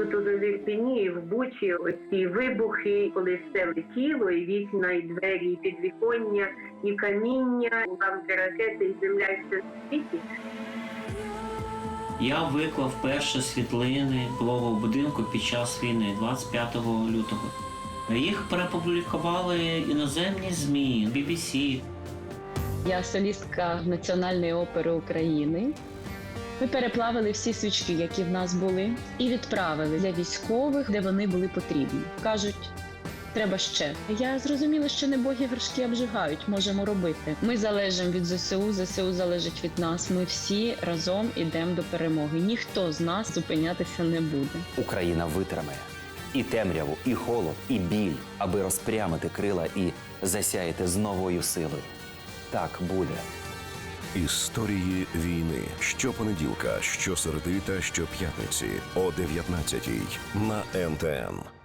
Тут у Ірпені, і в Бучі, оці вибухи, коли все летіло, і вікна, і двері, і підвіконня, і каміння, уламки ракети, і земля, і все в світі. Я виклав перші світлини в будинку під час війни 25 лютого. Їх перепублікували іноземні ЗМІ, BBC. Я солістка Національної опери України. Ми переплавили всі свічки, які в нас були, і відправили для військових, де вони були потрібні. Кажуть, треба ще. Я зрозуміла, що не боги вершки обжигають, можемо робити. Ми залежимо від ЗСУ, ЗСУ залежить від нас. Ми всі разом ідемо до перемоги. Ніхто з нас зупинятися не буде. Україна витримає і темряву, і холод, і біль, аби розпрямити крила і засяяти з новою силою. Так буде. Історії війни щопонеділка, щосереди та щоп'ятниці о 19 на НТН.